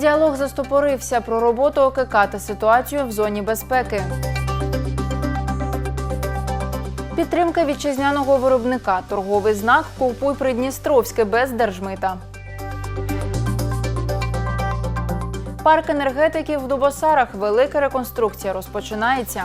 Діалог застопорився про роботу ОКК та ситуацію в зоні безпеки. Підтримка вітчизняного виробника. Торговий знак Купуй Придністровське без держмита. Парк енергетиків в Дубосарах. Велика реконструкція розпочинається.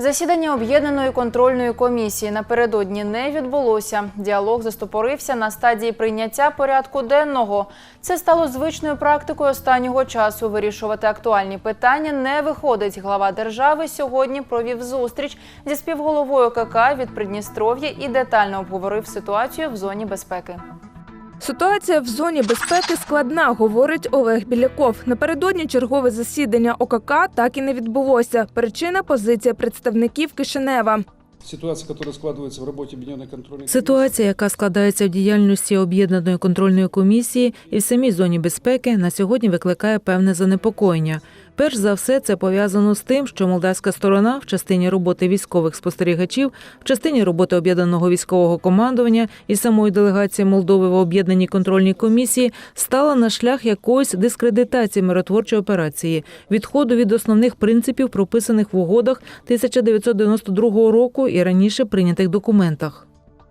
Засідання об'єднаної контрольної комісії напередодні не відбулося. Діалог застопорився на стадії прийняття порядку денного. Це стало звичною практикою останнього часу. Вирішувати актуальні питання не виходить. Глава держави сьогодні провів зустріч зі співголовою КК від Придністров'я і детально обговорив ситуацію в зоні безпеки. Ситуація в зоні безпеки складна, говорить Олег Біляков. Напередодні чергове засідання ОКК так і не відбулося. Причина позиція представників Кишинева. Ситуация, которая складывается в работе Объединенной контрольной Ситуація, яка складається в діяльності об'єднаної контрольної комісії і в самій зоні безпеки, на сьогодні викликає певне занепокоєння. Перш за все, це пов'язано з тим, що молдавська сторона в частині роботи військових спостерігачів, в частині роботи об'єднаного військового командування і самої делегації Молдови в об'єднаній контрольній комісії стала на шлях якоїсь дискредитації миротворчої операції, відходу від основних принципів, прописаних в угодах 1992 року і раніше прийнятих документах.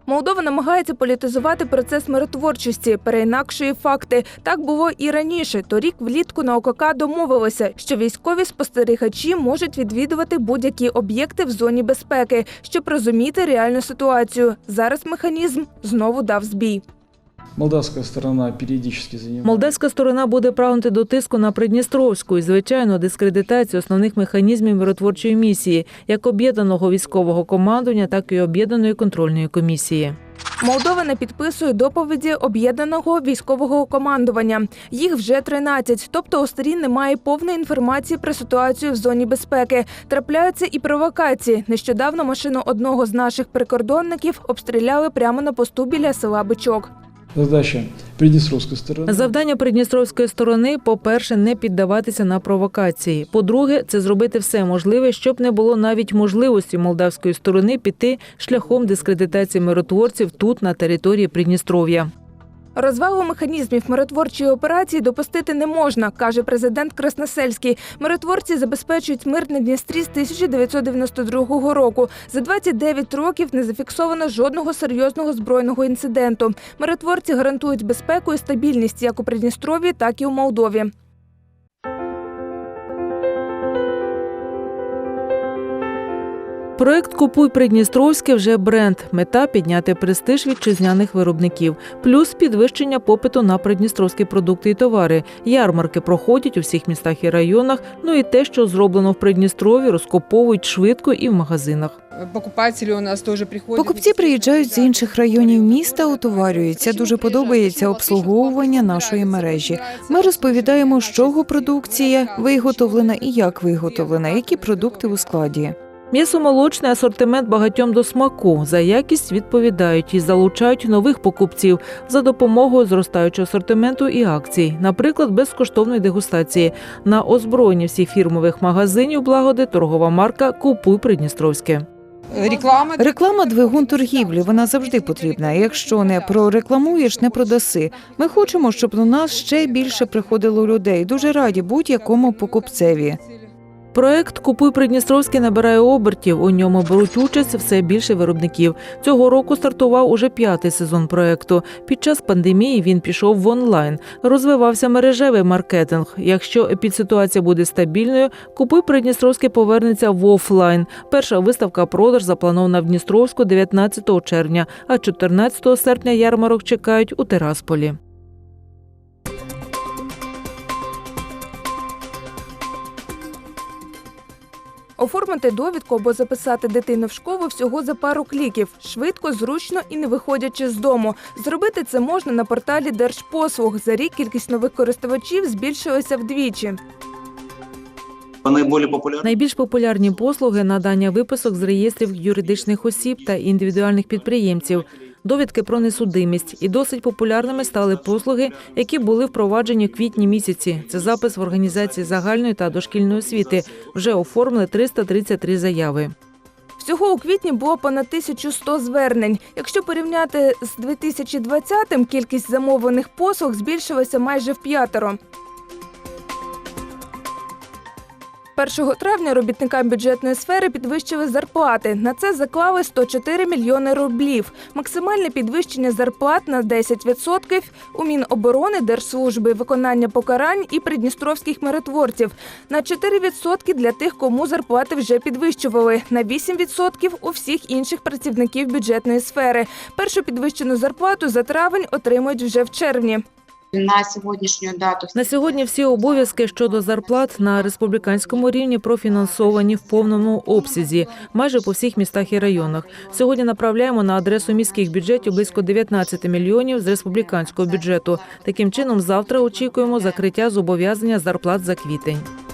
Молдова намагається політизувати процес миротворчості, переінакшує факти. Так було і раніше. Торік влітку на ОКК домовилося, що військові спостерігачі можуть відвідувати будь-які об'єкти в зоні безпеки, щоб розуміти реальну ситуацію. Зараз механізм знову дав збій. Молдавская сторона периодически занимает. Молдавська сторона буде прагнути до тиску на Придністровську і, звичайно, дискредитацію основних механізмів миротворчої місії, як об'єднаного військового командування, так і об'єднаної контрольної комісії. Молдова не підписує доповіді об'єднаного військового командування. Їх вже 13, тобто у сторін немає повної інформації про ситуацію в зоні безпеки. Трапляються і провокації. Нещодавно машину одного з наших прикордонників обстріляли прямо на посту біля села Бичок. Задача Придністровської сторони Завдання придністровської сторони, по-перше, не піддаватися на провокації. По-друге, це зробити все можливе, щоб не було навіть можливості молдавської сторони піти шляхом дискредитації миротворців тут, на території Придністров'я. Розвалу механізмів миротворчої операції допустити не можна, каже президент Красносельський. Миротворці забезпечують мир на Дністрі з 1992 року. За 29 років не зафіксовано жодного серйозного збройного інциденту. Миротворці гарантують безпеку і стабільність як у Придністров'ї, так і у Молдові. Проект Купуй Придністровське вже бренд. Мета підняти престиж вітчизняних виробників, плюс підвищення попиту на придністровські продукти і товари. Ярмарки проходять у всіх містах і районах. Ну і те, що зроблено в Придністрові, розкуповують швидко і в магазинах. Покупателі у нас теж приходять. Покупці приїжджають з інших районів міста, утоварюються. Дуже подобається обслуговування нашої мережі. Ми розповідаємо, з чого продукція виготовлена і як виготовлена, які продукти у складі. М'ясомолочний асортимент багатьом до смаку. За якість відповідають і залучають нових покупців за допомогою зростаючого асортименту і акцій, наприклад, безкоштовної дегустації. На озброєнні всіх фірмових магазинів благоди торгова марка Купуй Придністровське. Реклама Реклама двигун торгівлі. Вона завжди потрібна. Якщо не прорекламуєш, не продаси. Ми хочемо, щоб до нас ще більше приходило людей. Дуже раді будь-якому покупцеві. Проект Купуй Придністровське набирає обертів. У ньому беруть участь все більше виробників. Цього року стартував уже п'ятий сезон проекту. Під час пандемії він пішов в онлайн. Розвивався мережевий маркетинг. Якщо епідситуація буде стабільною, Купуй Придністровське повернеться в офлайн. Перша виставка продаж запланована в Дністровську 19 червня, а 14 серпня ярмарок чекають у Терасполі. Оформити довідку або записати дитину в школу всього за пару кліків. Швидко, зручно і не виходячи з дому. Зробити це можна на порталі Держпослуг. За рік кількість нових користувачів збільшилася вдвічі. Найбільш популярні послуги надання виписок з реєстрів юридичних осіб та індивідуальних підприємців, довідки про несудимість. І досить популярними стали послуги, які були впроваджені в квітні місяці. Це запис в організації загальної та дошкільної освіти. Вже оформили 333 заяви. Всього у квітні було понад 1100 звернень. Якщо порівняти з 2020-м, кількість замовлених послуг збільшилася майже в п'ятеро. 1 травня робітникам бюджетної сфери підвищили зарплати. На це заклали 104 мільйони рублів. Максимальне підвищення зарплат на 10% у Міноборони, Держслужби, виконання покарань і придністровських миротворців. На 4% для тих, кому зарплати вже підвищували. На 8% у всіх інших працівників бюджетної сфери. Першу підвищену зарплату за травень отримують вже в червні. На сьогоднішню дату. На сьогодні всі обов'язки щодо зарплат на республіканському рівні профінансовані в повному обсязі, майже по всіх містах і районах. Сьогодні направляємо на адресу міських бюджетів близько 19 мільйонів з республіканського бюджету. Таким чином, завтра очікуємо закриття зобов'язання зарплат за квітень.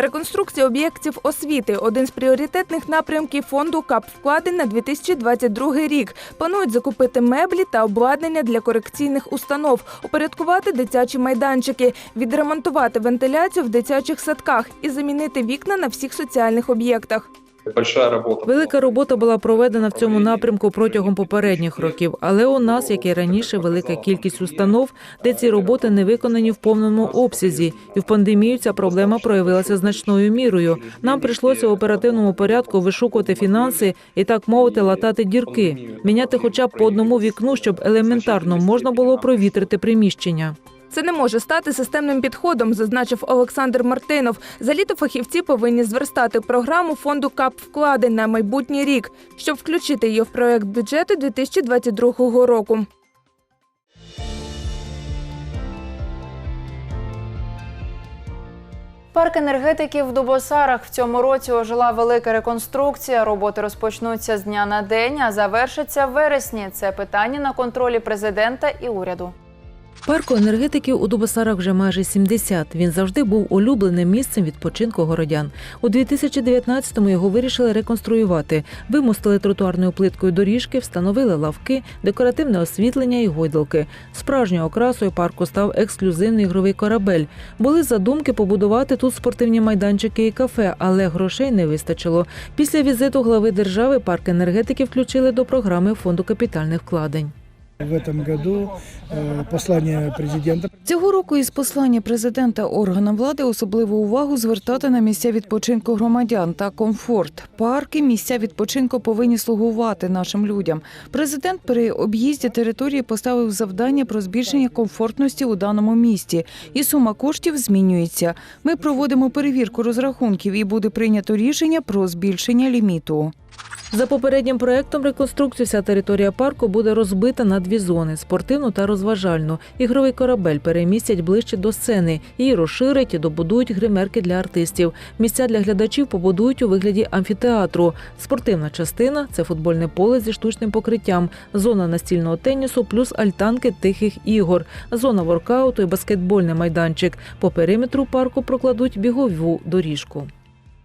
Реконструкція об'єктів освіти один з пріоритетних напрямків фонду КАП вкладень на 2022 рік. Планують закупити меблі та обладнання для корекційних установ, упорядкувати дитячі майданчики, відремонтувати вентиляцію в дитячих садках і замінити вікна на всіх соціальних об'єктах. Большая работа. Велика робота була проведена в цьому напрямку протягом попередніх років, але у нас, як і раніше, велика кількість установ, де ці роботи не виконані в повному обсязі. І в пандемію ця проблема проявилася значною мірою. Нам прийшлося в оперативному порядку вишукувати фінанси і так мовити латати дірки, міняти хоча б по одному вікну, щоб елементарно можна було провітрити приміщення. Це не може стати системним підходом, зазначив Олександр Мартинов. За літо фахівці повинні зверстати програму фонду КАП вкладень на майбутній рік, щоб включити її в проект бюджету 2022 року. Парк енергетики в Дубосарах в цьому році ожила велика реконструкція. Роботи розпочнуться з дня на день, а завершаться в вересні. Це питання на контролі президента і уряду. Парку енергетиків у Дубосарах вже майже 70. Він завжди був улюбленим місцем відпочинку городян. У 2019-му його вирішили реконструювати. Вимостили тротуарною плиткою доріжки, встановили лавки, декоративне освітлення і гойдалки. Справжньою окрасою парку став ексклюзивний ігровий корабель. Були задумки побудувати тут спортивні майданчики і кафе, але грошей не вистачило. Після візиту глави держави парк енергетики включили до програми фонду капітальних вкладень. В этом году э, послание президента Цього року із послання президента органам влади особливу увагу звертати на місця відпочинку громадян та комфорт. Парки, місця відпочинку повинні слугувати нашим людям. Президент при об'їзді території поставив завдання про збільшення комфортності у даному місті, і сума коштів змінюється. Ми проводимо перевірку розрахунків і буде прийнято рішення про збільшення ліміту. За попереднім проектом реконструкції вся територія парку буде розбита на дві зони: спортивну та розважальну. Ігровий корабель перемістять ближче до сцени. Її розширять і добудують гримерки для артистів. Місця для глядачів побудують у вигляді амфітеатру. Спортивна частина це футбольне поле зі штучним покриттям, зона настільного тенісу, плюс альтанки тихих ігор, зона воркауту і баскетбольний майданчик. По периметру парку прокладуть бігову доріжку.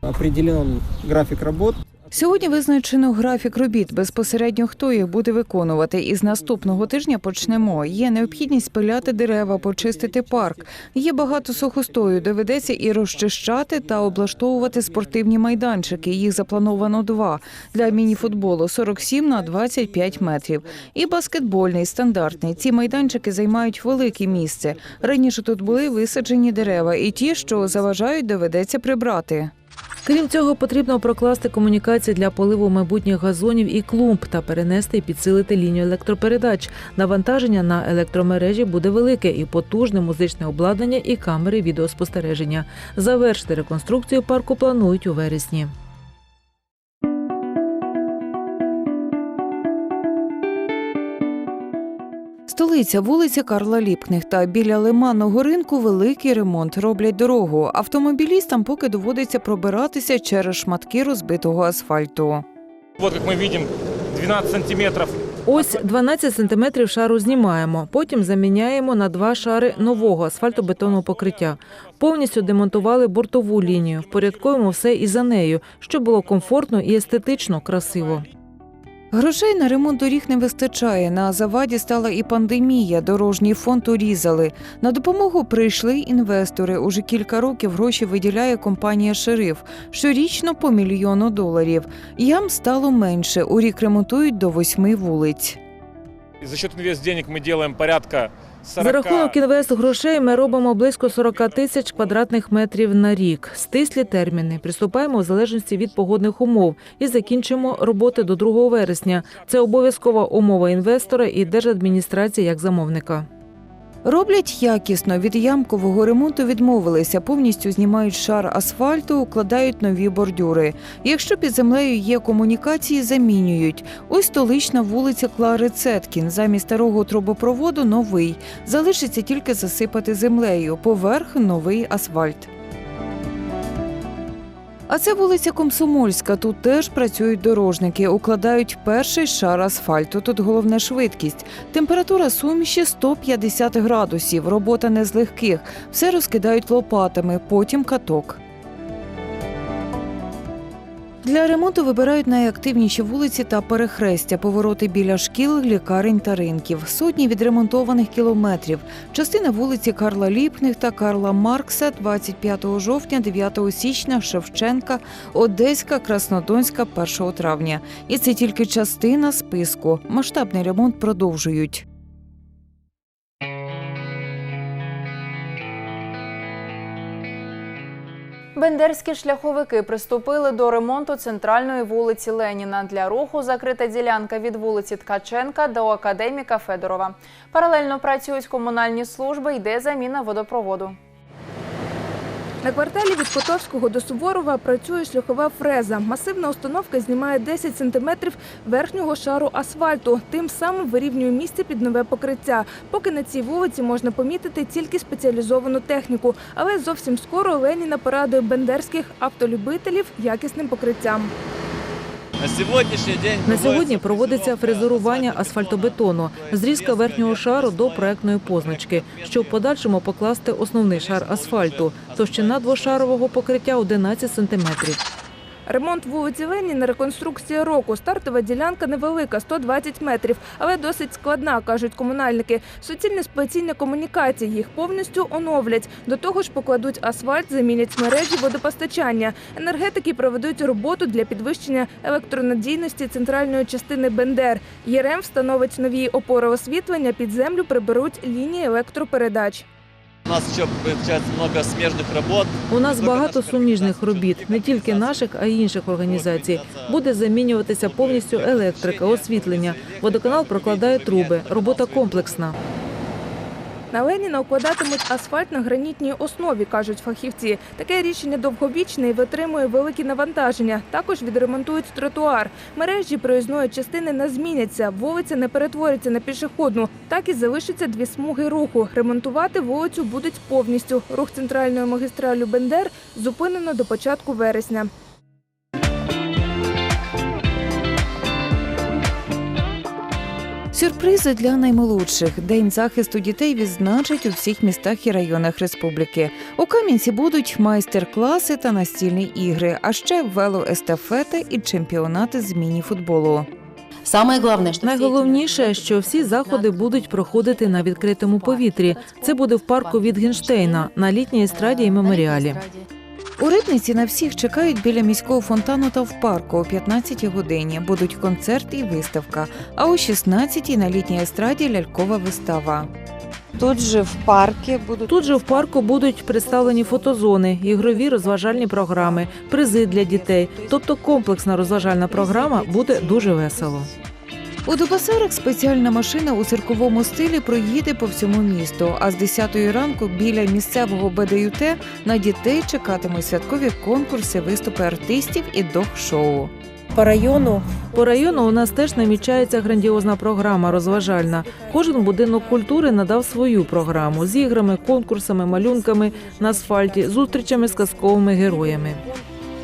определен график работ. Сьогодні визначено графік робіт. Безпосередньо хто їх буде виконувати. І з наступного тижня почнемо. Є необхідність пиляти дерева, почистити парк. Є багато сухостою. Доведеться і розчищати та облаштовувати спортивні майданчики. Їх заплановано два для мініфутболу 47 на 25 метрів. І баскетбольний стандартний. Ці майданчики займають велике місце. Раніше тут були висаджені дерева, і ті, що заважають, доведеться прибрати. Крім цього, потрібно прокласти комунікації для поливу майбутніх газонів і клумб та перенести і підсилити лінію електропередач. Навантаження на електромережі буде велике і потужне музичне обладнання і камери відеоспостереження. Завершити реконструкцію парку планують у вересні. Столиця, вулиця Карла Ліпкних та біля лиманного ринку великий ремонт роблять дорогу. Автомобілістам поки доводиться пробиратися через шматки розбитого асфальту. Вот как мы видим, 12 сантиметров Ось 12 сантиметрів шару знімаємо, потім заміняємо на два шари нового асфальтобетонного покриття. Повністю демонтували бортову лінію, впорядкуємо все і за нею, щоб було комфортно і естетично красиво. Грошей на ремонт доріг не вистачає. На заваді стала і пандемія. Дорожній фонд урізали. На допомогу прийшли інвестори. Уже кілька років гроші виділяє компанія Шериф. Щорічно по мільйону доларів. Ям стало менше. У рік ремонтують до восьми вулиць. За счет инвест денег мы делаем порядка 40... За рахунок інвест грошей ми робимо близько 40 тисяч квадратних метрів на рік. Стислі терміни. Приступаємо в залежності від погодних умов і закінчимо роботи до 2 вересня. Це обов'язкова умова інвестора і держадміністрації як замовника. Роблять якісно. Від ямкового ремонту відмовилися. Повністю знімають шар асфальту, укладають нові бордюри. Якщо під землею є комунікації, замінюють. Ось столична вулиця Клари Цеткін. Замість старого трубопроводу новий. Залишиться тільки засипати землею. Поверх новий асфальт. А це вулиця Комсомольська. Тут теж працюють дорожники, укладають перший шар асфальту. Тут головна швидкість. Температура суміші 150 градусів. Робота не з легких. Все розкидають лопатами, потім каток. Для ремонту вибирають найактивніші вулиці та перехрестя, повороти біля шкіл, лікарень та ринків. Сотні відремонтованих кілометрів. Частина вулиці Карла Ліпних та Карла Маркса 25 жовтня, 9 січня, Шевченка, Одеська, Краснодонська 1 травня. І це тільки частина списку. Масштабний ремонт продовжують. Бендерські шляховики приступили до ремонту центральної вулиці Леніна. Для руху закрита ділянка від вулиці Ткаченка до академіка Федорова. Паралельно працюють комунальні служби, йде заміна водопроводу. На кварталі від Котовського до Суворова працює шляхова фреза. Масивна установка знімає 10 сантиметрів верхнього шару асфальту. Тим самим вирівнює місце під нове покриття. Поки на цій вулиці можна помітити тільки спеціалізовану техніку. Але зовсім скоро Леніна порадує бендерських автолюбителів якісним покриттям. На сьогоднішній день На сьогодні проводиться фрезерування асфальтобетону, зрізка верхнього шару до проектної позначки, щоб в подальшому покласти основний шар асфальту. Товщина двошарового покриття 11 сантиметрів. Ремонт вулиці Леніна – реконструкція року. Стартова ділянка невелика – 120 метрів, але досить складна, кажуть комунальники. Суцільне сплетіння комунікацій, їх повністю оновлять. До того ж покладуть асфальт, замінять мережі водопостачання. Енергетики проведуть роботу для підвищення електронадійності центральної частини Бендер. ЄРЕМ встановить нові опори освітлення, під землю приберуть лінії електропередач. Нас ще багато сміжних робот. У нас багато суміжних робіт, не тільки наших, а й інших організацій. Буде замінюватися повністю електрика, освітлення. Водоканал прокладає труби. Робота комплексна. На Леніна укладатимуть асфальт на гранітній основі, кажуть фахівці. Таке рішення довговічне і витримує великі навантаження. Також відремонтують тротуар. Мережі проїзної частини не зміняться. Вулиця не перетвориться на пішохідну. Так і залишиться дві смуги руху. Ремонтувати вулицю будуть повністю. Рух центральною магістралю Бендер зупинено до початку вересня. Сюрпризи для наймолодших. День захисту дітей відзначать у всіх містах і районах республіки. У Кам'янці будуть майстер-класи та настільні ігри, а ще велоестафети і чемпіонати з міні-футболу. Самое главное, что Найголовніше, що всі заходи будуть проходити на відкритому повітрі. Це буде в парку Вітгенштейна на літній естраді і меморіалі. У Рибниці на всіх чекають біля міського фонтану та в парку о 15-й годині. Будуть концерт і виставка. А о 16-й на літній естраді лялькова вистава. тут же в парке будут Тут же в парку будуть представлені фотозони, ігрові розважальні програми, призи для дітей. Тобто комплексна розважальна програма буде дуже весело. У Дубасарах спеціальна машина у цирковому стилі проїде по всьому місту. А з 10 ранку біля місцевого БДЮТ на дітей чекатимуть святкові конкурси, виступи артистів і дог-шоу. по району. По району у нас теж намічається грандіозна програма розважальна. Кожен будинок культури надав свою програму з іграми, конкурсами, малюнками на асфальті, зустрічами з казковими героями.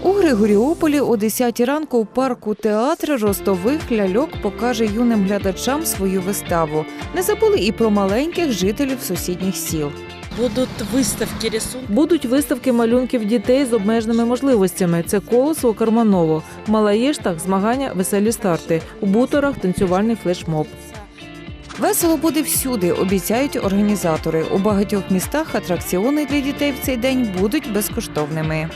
У Григоріополі о 10 ранку у парку театр ростових ляльок покаже юним глядачам свою виставу. Не забули і про маленьких жителів сусідніх сіл. Будут выставки рисунков. Будуть виставки малюнків дітей з обмеженими можливостями. Це колесо у Карманово, в Малаєштах змагання веселі старти, у буторах танцювальний флешмоб. Весело буде всюди, обіцяють організатори. У багатьох містах атракціони для дітей в цей день будуть безкоштовними.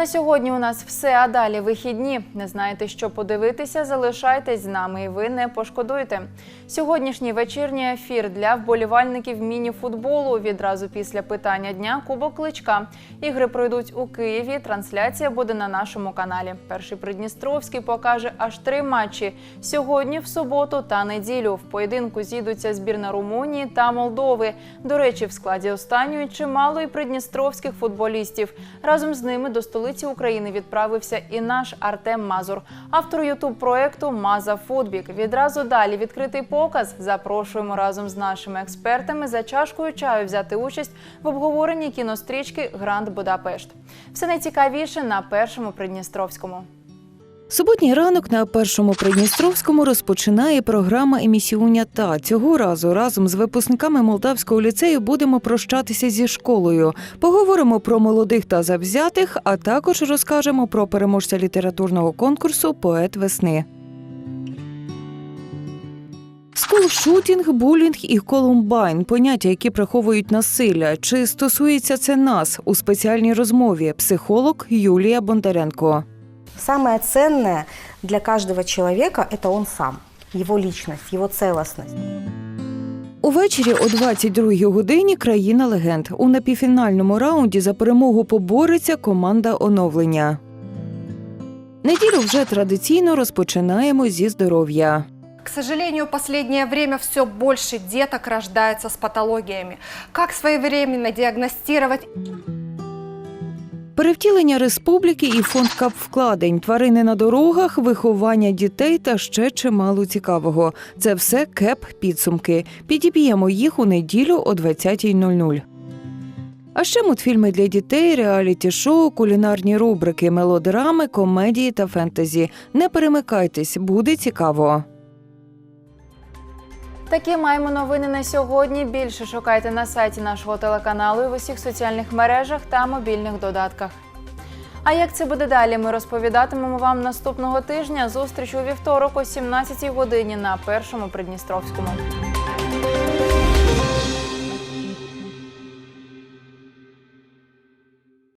На сьогодні у нас все, а далі вихідні. Не знаєте, що подивитися? Залишайтесь з нами, і ви не пошкодуєте. Сьогоднішній вечірній ефір для вболівальників міні-футболу. Відразу після питання дня Кубок Кличка. Ігри пройдуть у Києві. Трансляція буде на нашому каналі. Перший Придністровський покаже аж три матчі сьогодні, в суботу та неділю. В поєдинку зійдуться збірна Румунії та Молдови. До речі, в складі останньої чимало і придністровських футболістів. Разом з ними до столиці України відправився і наш Артем Мазур, автор ютуб проекту Маза Фудбік. Відразу далі відкритий показ. Запрошуємо разом з нашими експертами за чашкою чаю взяти участь в обговоренні кінострічки Гранд Будапешт. Все найцікавіше на першому Придністровському. Суботній ранок на першому Придністровському розпочинає програма «Емісіоня та цього разу разом з випускниками Молдавського ліцею будемо прощатися зі школою. Поговоримо про молодих та завзятих, а також розкажемо про переможця літературного конкурсу Поет весни. Скулшутінг, булінг і колумбайн поняття, які приховують насилля. Чи стосується це нас у спеціальній розмові? Психолог Юлія Бондаренко. Самое ценное для каждого человека – это он сам, его личность, его целостность. Увечері о 22-й годині країна легенд. У напівфінальному раунді за перемогу побореться команда оновлення. Неділю вже традиційно розпочинаємо зі здоров'я. К сожалению, в последнее время все больше деток рождается с патологиями. Как своевременно диагностировать? Перевтілення республіки і фонд капвкладень, тварини на дорогах, виховання дітей та ще чимало цікавого. Це все кеп підсумки. Підіб'ємо їх у неділю о 20.00. А ще мультфільми для дітей, реаліті-шоу, кулінарні рубрики, мелодрами, комедії та фентезі. Не перемикайтесь, буде цікаво. Такі маємо новини на сьогодні. Більше шукайте на сайті нашого телеканалу і в усіх соціальних мережах та мобільних додатках. А як це буде далі? Ми розповідатимемо вам наступного тижня. Зустріч у вівторок о 17 годині на першому Придністровському.